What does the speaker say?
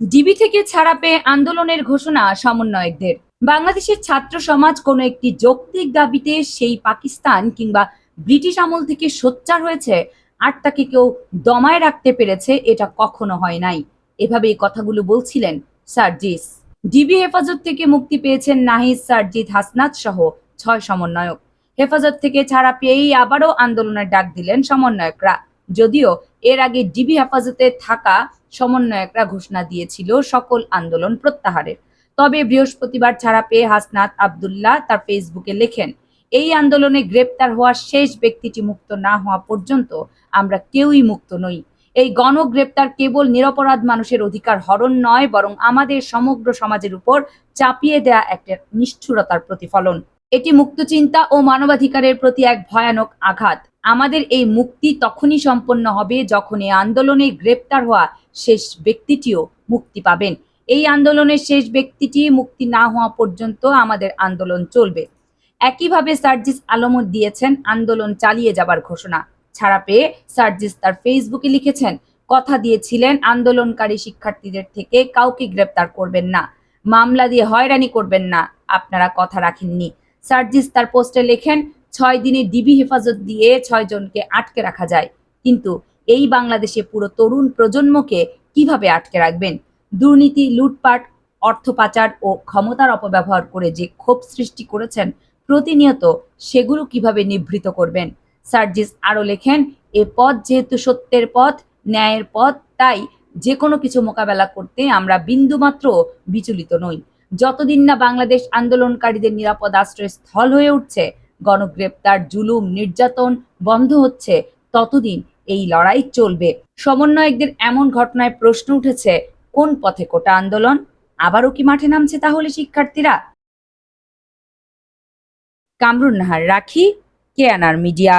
DB থেকে ছাড়া পেয়ে আন্দোলনের ঘোষণা সমন্বয়কদের। বাংলাদেশের ছাত্র সমাজ কোনো একটি যৌক্তিক দাবিতে সেই পাকিস্তান কিংবা ব্রিটিশ আমল থেকে সোচ্চার হয়েছে, আর তাকে কেউ দমায় রাখতে পেরেছে এটা কখনো হয় নাই। এভাবে এই কথাগুলো বলছিলেন সার্জিস। ডিবি হেফাজত থেকে মুক্তি পেয়েছেন নাহিদ, সার্জিদ, হাসনাত সহ ছয় সমন্বয়ক। হেফাজত থেকে ছাড়া পেয়েই আবারও আন্দোলনের ডাক দিলেন সমন্বয়করা। যদিও এর আগে ডিবি হেফাজতে থাকা সমন্বয়করা ঘোষণা দিয়েছিল সকল আন্দোলন প্রত্যাহারের। তবে বৃহস্পতিবার ছাড়া পেয়ে হাসনাত আবদুল্লাহ তার ফেসবুকে লেখেন, এই আন্দোলনে গ্রেপ্তার হওয়া শেষ ব্যক্তিটি মুক্ত না হওয়া পর্যন্ত আমরা কেউই মুক্ত নই। এই গণগ্রেপ্তার কেবল নিরপরাধ মানুষের অধিকার হরণ নয়, বরং আমাদের সমগ্র সমাজের উপর চাপিয়ে দেয়া একটা নিষ্ঠুরতার প্রতিফলন। এটি মুক্তচিন্তা ও মানবাধিকারের প্রতি এক ভয়ানক আঘাত। আমাদের এই মুক্তি তখনই সম্পন্ন হবে যখন এই আন্দোলনে গ্রেপ্তার হওয়া শেষ ব্যক্তিটিও মুক্তি পাবেন। এই আন্দোলনের শেষ ব্যক্তিটি মুক্তি না হওয়া পর্যন্ত আমাদের আন্দোলন চলবে। একইভাবে সার্জিস আলমও দিয়েছেন আন্দোলন চালিয়ে যাবার ঘোষণা। ছাড়া পেয়ে সার্জিস তার ফেসবুকে লিখেছেন, কথা দিয়েছিলেন আন্দোলনকারী শিক্ষার্থীদের থেকে কাউকে গ্রেপ্তার করবেন না। মামলা দিয়ে হয়রানি করবেন না। আপনারা কথা রাখেননি। সার্জিস তার পোস্টে লেখেন ছয় দিনে ডিবি হেফাজত দিয়ে ছয় জনকে আটকে রাখা যায়। কিন্তু এই বাংলাদেশে পুরো তরুণ প্রজন্মকে কীভাবে আটকে রাখবেন? দুর্নীতি, লুটপাট, অর্থ পাচার ও ক্ষমতার অপব্যবহার করে যে ক্ষোভ সৃষ্টি করেছেন, প্রতিনিয়ত সেগুলো কীভাবে নিভৃত করবেন? সার্জিস আরও লেখেন, এ পথ যেহেতু সত্যের পথ, ন্যায়ের পথ, তাই যে কোনো কিছু মোকাবেলা করতে আমরা বিন্দুমাত্র বিচলিত নই। যতদিন না বাংলাদেশ আন্দোলনকারীদের নিরাপদ আশ্রয়স্থল হয়ে উঠছে গণগ্রেপ্তার, জুলুম, নির্যাতন বন্ধ হচ্ছে। ততদিন এই লড়াই চলবে। সমন্বয়কদের এমন ঘটনায় প্রশ্ন উঠেছে, কোন পথে কোটা আন্দোলন? আবারও কি মাঠে নামছে তাহলে শিক্ষার্থীরা? কামরুন নাহার, রাখি কেয়ানার মিডিয়া।